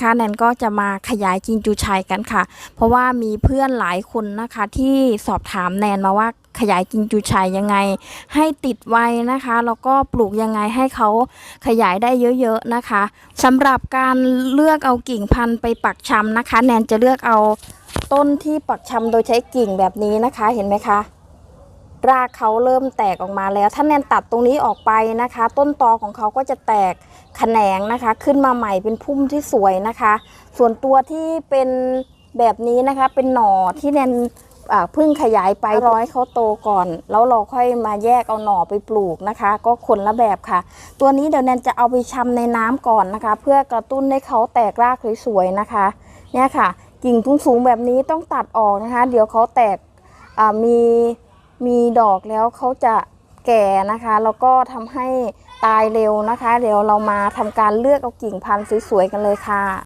ค่ะแนนก็จะมาขยายจิงจูชัยกันค่ะ เพราะว่ามีเพื่อนหลายคนนะคะที่สอบถามแนนมาว่าขยายจิงจูชัยยังไง ให้ติดไว้นะคะแล้วก็ปลูกยังไงให้เขาขยายได้เยอะๆนะคะสำหรับการเลือกเอากิ่งพันธุ์ไปปักชำนะคะ แนนจะเลือกเอาต้นที่ปักชำโดยใช้กิ่งแบบนี้นะคะเห็นไหมคะ รากเขาเริ่มแตกออกมาแล้ว ถ้าแนนตัดตรงนี้ออกไปนะคะ ต้นตอของเขาก็จะแตกแขนงนะคะ ขึ้นมาใหม่เป็นพุ่มที่สวยนะคะ ส่วนตัวที่เป็นแบบนี้นะคะ เป็นหน่อที่แนนพิ่งขยายไปร้อยเขาโตก่อน แล้วเราค่อยมาแยกเอาหน่อไปปลูกนะคะ ก็คนละแบบค่ะ ตัวนี้เดี๋ยวแนนจะเอาไปชำในน้ำก่อนนะคะ เพื่อกระตุ้นให้เขาแตกรากสวยๆนะคะ เนี่ยค่ะ กิ่งสูงๆแบบนี้ต้องตัดออกนะคะ เดี๋ยวเขาแตกมี มีดอกแล้วเขาจะแก่นะคะแล้วก็ทำให้ตายเร็วนะคะ เดี๋ยวเรามาทำการเลือกเอากิ่งพันธุ์สวยๆกันเลยค่ะ